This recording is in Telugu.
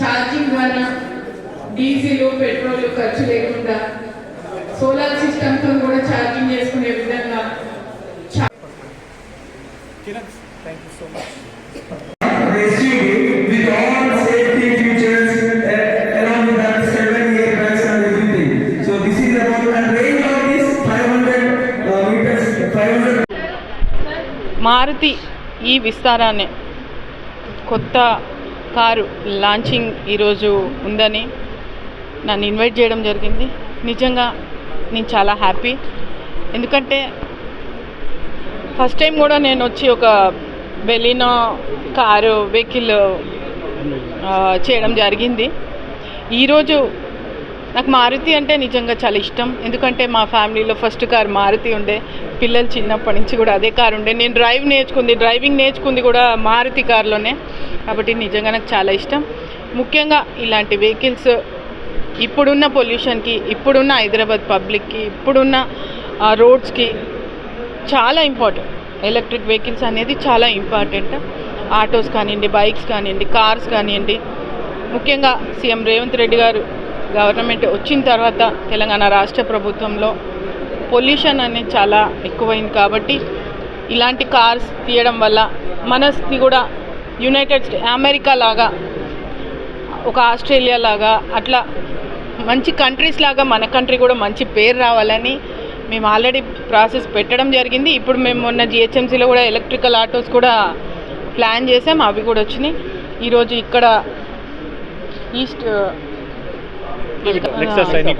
ఛార్జింగ్ వలన డీజిల్ పెట్రోల్ ఖర్చు లేకుండా సోలార్ సిస్టమ్తో కూడా ఛార్జింగ్ చేసుకునే విధంగా మారుతి ఈ విస్తారాన్ని కొత్త కారు లాంచింగ్ ఈరోజు ఉందని నన్ను ఇన్వైట్ చేయడం జరిగింది. నిజంగా నేను చాలా హ్యాపీ ఎందుకంటే ఫస్ట్ టైం కూడా నేను వచ్చి ఒక బెలినో కారు వెహికల్ చేయడం జరిగింది. ఈరోజు నాకు మారుతి అంటే నిజంగా చాలా ఇష్టం. ఎందుకంటే మా ఫ్యామిలీలో ఫస్ట్ కార్ మారుతి ఉండే. పిల్లలు చిన్నప్పటి నుంచి కూడా అదే కారు ఉండే. నేను డ్రైవ్ నేర్చుకుంది డ్రైవింగ్ నేర్చుకుంది కూడా మారుతి కార్లోనే. కాబట్టి నిజంగా నాకు చాలా ఇష్టం. ముఖ్యంగా ఇలాంటి వెహికల్స్ ఇప్పుడున్న పొల్యూషన్కి ఇప్పుడున్న హైదరాబాద్ పబ్లిక్కి ఇప్పుడున్న రోడ్స్కి చాలా ఇంపార్టెంట్. ఎలక్ట్రిక్ వెహికల్స్ అనేది చాలా ఇంపార్టెంట్. ఆటోస్ కానివ్వండి బైక్స్ కానివ్వండి కార్స్ కానివ్వండి. ముఖ్యంగా సీఎం రేవంత్ రెడ్డి గారు గవర్నమెంట్ వచ్చిన తర్వాత తెలంగాణ రాష్ట్ర ప్రభుత్వంలో పొల్యూషన్ అనేది చాలా ఎక్కువైంది కాబట్టి ఇలాంటి కార్స్ తీయడం వల్ల మనస్ది కూడా యునైటెడ్ స్టే అమెరికా లాగా ఒక ఆస్ట్రేలియా లాగా అట్లా మంచి కంట్రీస్ లాగా మన కంట్రీ కూడా మంచి పేరు రావాలని మేము ఆల్రెడీ ప్రాసెస్ పెట్టడం జరిగింది. ఇప్పుడు మేము మొన్న జిహెచ్ఎంసీలో కూడా ఎలక్ట్రికల్ ఆటోస్ కూడా ప్లాన్ చేసాం. అవి కూడా వచ్చినాయి. ఈరోజు ఇక్కడ ఈస్ట్ प्लीज़ एक्सरसाइज